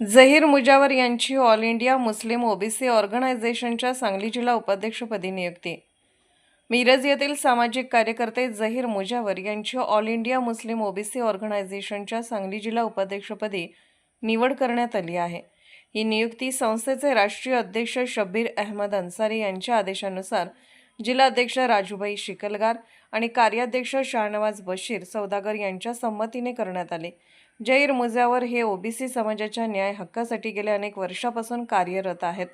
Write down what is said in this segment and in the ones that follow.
झहीर मुजावर यांची all India Muslim OBC ऑर्गनायझेशनच्या सांगली जिल्हा उपाध्यक्षपदी नियुक्ती. मिरज येथील सामाजिक कार्यकर्ते झहीर मुजावर यांची ऑल इंडिया मुस्लिम ओबीसी ऑर्गनायझेशनच्या सांगली जिल्हा उपाध्यक्षपदी निवड करण्यात आली आहे. ही नियुक्ती संस्थेचे राष्ट्रीय अध्यक्ष शब्बीर अहमद अन्सारी यांच्या आदेशानुसार जिल्हाध्यक्ष राजूभाई शिकलगार आणि कार्याध्यक्ष शाहनवाज बशीर सौदागर यांच्या संमतीने करण्यात आले. जहीर मुजावर हे ओबीसी समाजाच्या न्याय हक्कासाठी गेल्या अनेक वर्षापासून कार्यरत आहेत.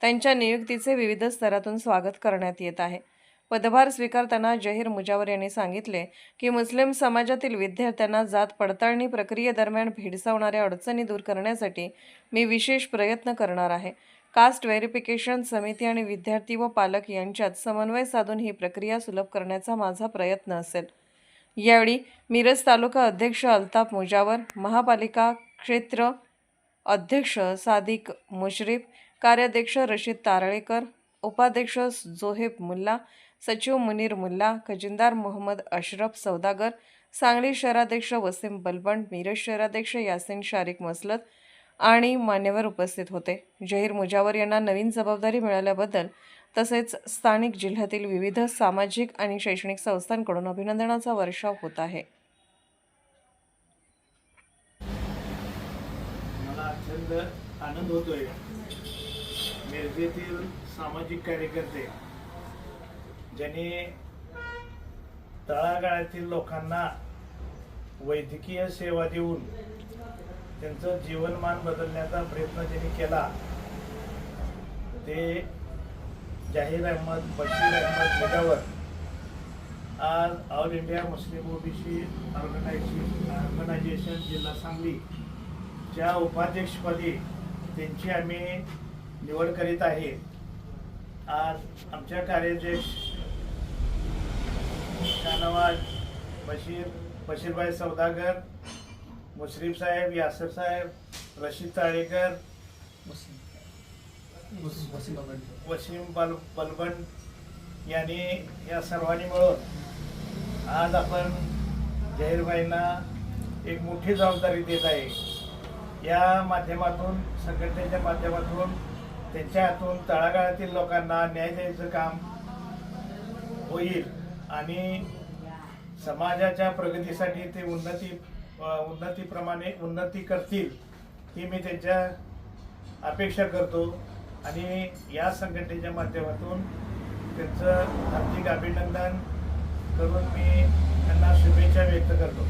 त्यांच्या नियुक्तीचे विविध स्तरातून स्वागत करण्यात येत आहे. पदभार स्वीकारताना जहीर मुजावर यांनी सांगितले की मुस्लिम समाजातील विद्यार्थ्यांना जात पडताळणी प्रक्रियेदरम्यान भेडसावणाऱ्या अडचणी दूर करण्यासाठी मी विशेष प्रयत्न करणार आहे. कास्ट व्हेरिफिकेशन समिती आणि विद्यार्थी व पालक यांच्यात समन्वय साधून ही प्रक्रिया सुलभ करण्याचा माझा प्रयत्न असेल. यावेळी मिरज तालुका अध्यक्ष अल्ताफ मुजावर महापालिका क्षेत्र अध्यक्ष सादिक मुश्रीफ कार्याध्यक्ष रशीद तारळेकर उपाध्यक्ष जोहेब मुल्ला सचिव मुनीर मुल्ला खजिनदार मोहम्मद अशरफ सौदागर सांगली शहराध्यक्ष वसीम बलबंड मिरज शहराध्यक्ष यासिन शारिक मसलत आणि मान्यवर उपस्थित होते. जहीर मुजावर यांना नवीन जबाबदारी मिळाल्याबद्दल तसेच स्थानिक जिल्ह्यातील विविध सामाजिक आणि शैक्षणिक संस्थांकडून अभिनंदनाचा वर्षाव होत आहे. मला अत्यंत आनंद होतोय. मिरजेतील सामाजिक कार्यकर्ते ज्यांनी तळागाळातील लोकांना वैद्यकीय सेवा देऊन त्यांचं जीवनमान बदलण्याचा प्रयत्न ज्यांनी केला ते जाहीर अहमद बशीर अहमद मुजावर आज all India Muslim OBC organisation organisation जिल्हा सांगली च्या उपाध्यक्षपदी त्यांची आम्ही निवड करीत आहे. आज आमच्या कार्याध्यक्ष शाहनवाज बशीर बशीरभाई सौदागर मुश्रीफ साहेब यासर साहेब रशीद ताळेकर वसीम बल बलबंड यांनी या सर्वांनी मिळून आज आपण जाहीरबाईंना एक मोठी जबाबदारी देत आहे. या माध्यमातून संघटनेच्या माध्यमातून त्यांच्या हातून तळागाळातील लोकांना न्याय द्यायचं काम होईल आणि समाजाच्या प्रगतीसाठी ते उन्नती उन्नतीप्रमाणे उन्नती करतील ही मी त्यांच्या अपेक्षा करतो. आणि या संघटनेच्या माध्यमातून त्यांचं हार्दिक अभिनंदन करून मी त्यांना शुभेच्छा व्यक्त करतो.